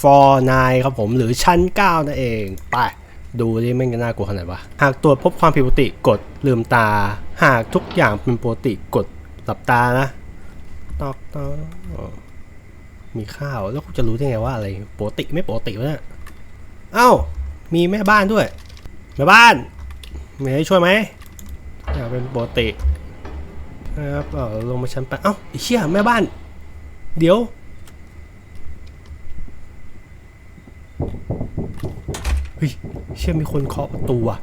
ฟอร์นครับผมหรือชั้น 9 นั่นเอง ไป ดูดิไม่งจะน่ากลัวขนาดวะหากตรวจพบความผิดปกติกดลืมตา หากทุกอย่างเป็นปกติกดหลับตานะตอกตอกมีข้าวแล้วกูจะรู้ได้ไงว่าอะไรปกติไม่ปกติวะเนี่ยเอ้า มีแม่บ้านด้วย แม่บ้านมีอะไรช่วยไหมอยากเป็นปกตินะครับลงมาชั้นแปดเอ้าเชี่ยแม่บ้าน เดี๋ยว เฮ้ยเชื่อมีคนเคาะประตูอะ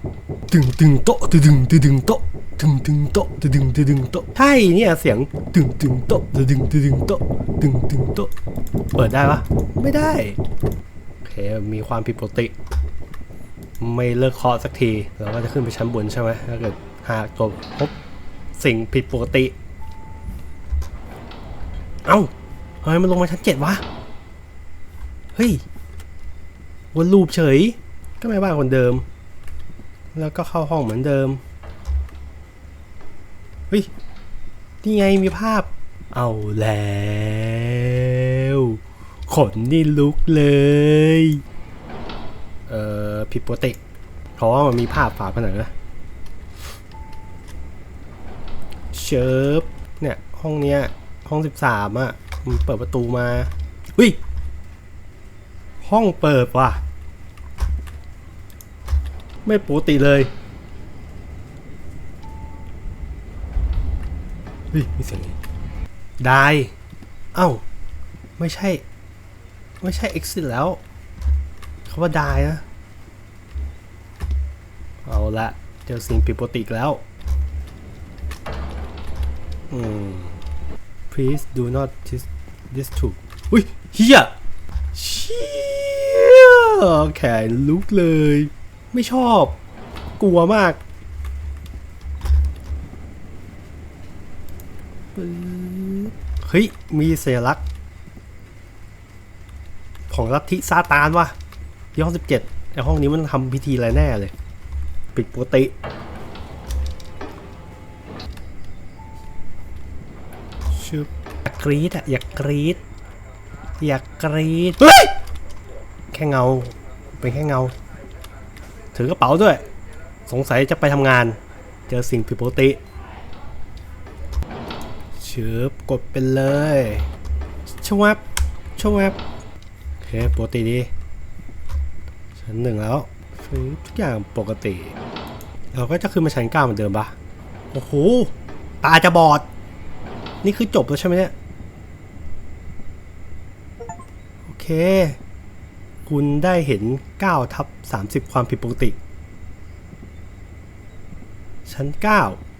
ตึงตึงโต๊ะตึงตึงตึงตึงโต๊ะตึงตึงโต๊ะตึงตึงตึงตึงโต๊ะใช่เนี่ยเสียงตึงตึงโต๊ะตึงตึงตึงตึงโต๊ะตึงตึงโต๊ะเปิดได้ปะไม่ได้โอเคมีความผิดปกติ ไม่เลิกเคาะสักทีเราก็จะขึ้นไปชั้นบนใช่ไหมถ้าเกิดหากตัวพบสิ่งผิดปกติ เอ้าทำไมมันลงมาชั้นเจ็ดวะ เฮ้ยวนลูปเฉยก็ แม่บ้านคนเดิม แล้วก็เข้าห้องเหมือนเดิมเฮ้ยนี่ไงมีภาพ เอาแล้วขนนี่ลุกเลย เอ่อผิดปกติเพราะว่ามันมีภาพฝาผนังนะเชิบเนี่ยห้องเนี้ยห้องสิบสามอะมันเปิดประตูมาเฮ้ยห้องเปิดว่ะ ไม่ปกติเลยเฮ้ยมีเสียงได้เอ้า ไม่ใช่ ไม่ใช่ exit แล้วเขาว่าได้นะ เอาละเจอสิ่งผิดปกติอีกแล้ว อืม please do not this this to อุ้ยเฮียเชี่ยแขนลุกเลย ไม่ชอบ กลัวมากเฮ้ย มีสัญลักษณ์ ของลัทธิซาตานวะที่ห้องสิบเจ็ดไอห้องนี้มันทำพิธีอะไรแน่เลย ปิดปกติ ชึบอยากกรีดอะอยากกรีดอยากรีดเฮ้ย แค่เงา เป็นแค่เงา ถือกระเป๋าด้วย สงสัยจะไปทำงาน เจอสิ่งผิดปกติเชืบกดไปเลยชวับชวับโอเคปกติดีชั้นหนึ่งแล้วทุกอย่างปกติ เราก็จะขึ้นมาชั้นเก้าเหมือนเดิมปะโอ้โหตาจะบอด นี่คือจบแล้วใช่ไหมเนี่ย โอเค คุณได้เห็น 9 ทับ 30 ความผิดปกติ ชั้น 9